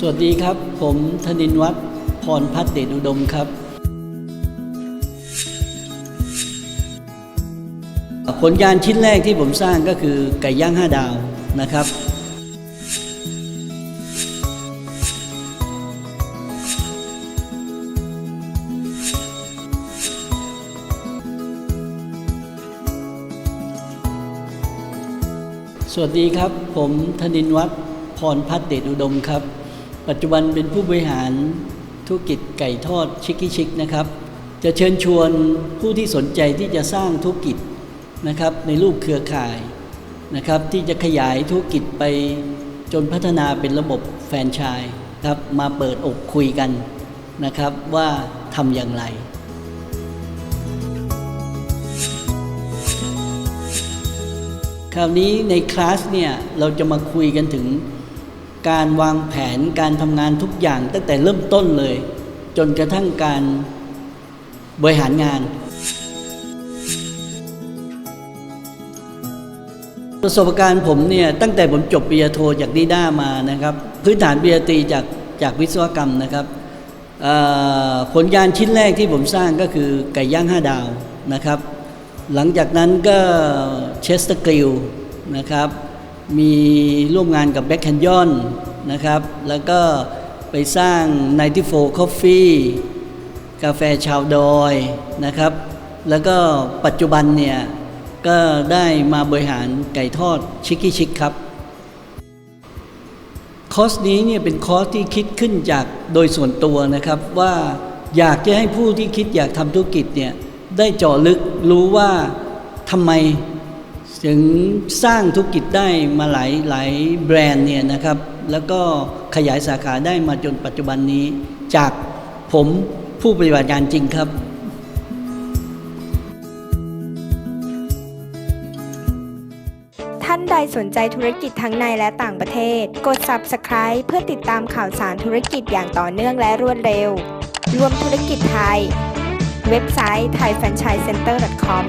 สวัสดีครับ ผมธนินวัฒน์พรพัฒน์เดชอุดมครับ ผลงานชิ้นแรกที่ผมสร้างก็คือไก่ย่างห้าดาวนะครับ สวัสดีครับ ผมธนินวัฒน์พรพัฒน์เดชอุดมครับ ปัจจุบันเป็นผู้บริหารธุรกิจไก่ทอดชิคกี้ชิคนะครับ จะเชิญชวนผู้ที่สนใจที่จะสร้างธุรกิจนะครับในรูปเครือข่ายนะครับที่จะขยายธุรกิจไปจนพัฒนาเป็นระบบแฟรนไชส์ครับมาเปิดอกคุยกันนะครับว่าทำอย่างไรคราวนี้ในคลาสเนี่ยเราจะมาคุยกันถึง การวางแผนการทำงานทุกอย่างตั้งแต่เริ่มต้นเลย จนกระทั่งการบริหารงาน ประสบการณ์ผมเนี่ยตั้งแต่ผมจบปริญญาโทจากนิด้ามานะครับ พื้นฐานปริญญาตรีจากจากวิศวกรรมนะครับผลงานชิ้นแรกที่ผมสร้างก็คือไก่ย่างห้าดาวนะครับ หลังจากนั้นก็เชสเตอร์กริลนะครับ มีร่วมงานกับแบ็คแคนยอนนะครับ แล้วก็ไปสร้าง 94 Coffee กาแฟชาวดอยนะครับ แล้วก็ปัจจุบันเนี่ย ก็ได้มาบริหารไก่ทอดชิคกี้ชิคครับ คอร์สนี้เนี่ยเป็นคอร์สที่คิดขึ้นจากโดยส่วนตัวนะครับ ว่าอยากจะให้ผู้ที่คิดอยากทำธุรกิจเนี่ย ได้เจาะลึกรู้ว่าทำไม ถึงสร้างธุรกิจได้มาหลายหลายแบรนด์เนี่ยนะครับ แล้วก็ขยายสาขาได้มาจนปัจจุบันนี้ จากผมผู้ปฏิบัติงานจริงครับ ท่านใดสนใจธุรกิจทั้งในและต่างประเทศ กด Subscribe เพื่อติดตามข่าวสารธุรกิจอย่างต่อเนื่องและรวดเร็ว รวมธุรกิจไทย เว็บไซต์ thaifranchisecenter.com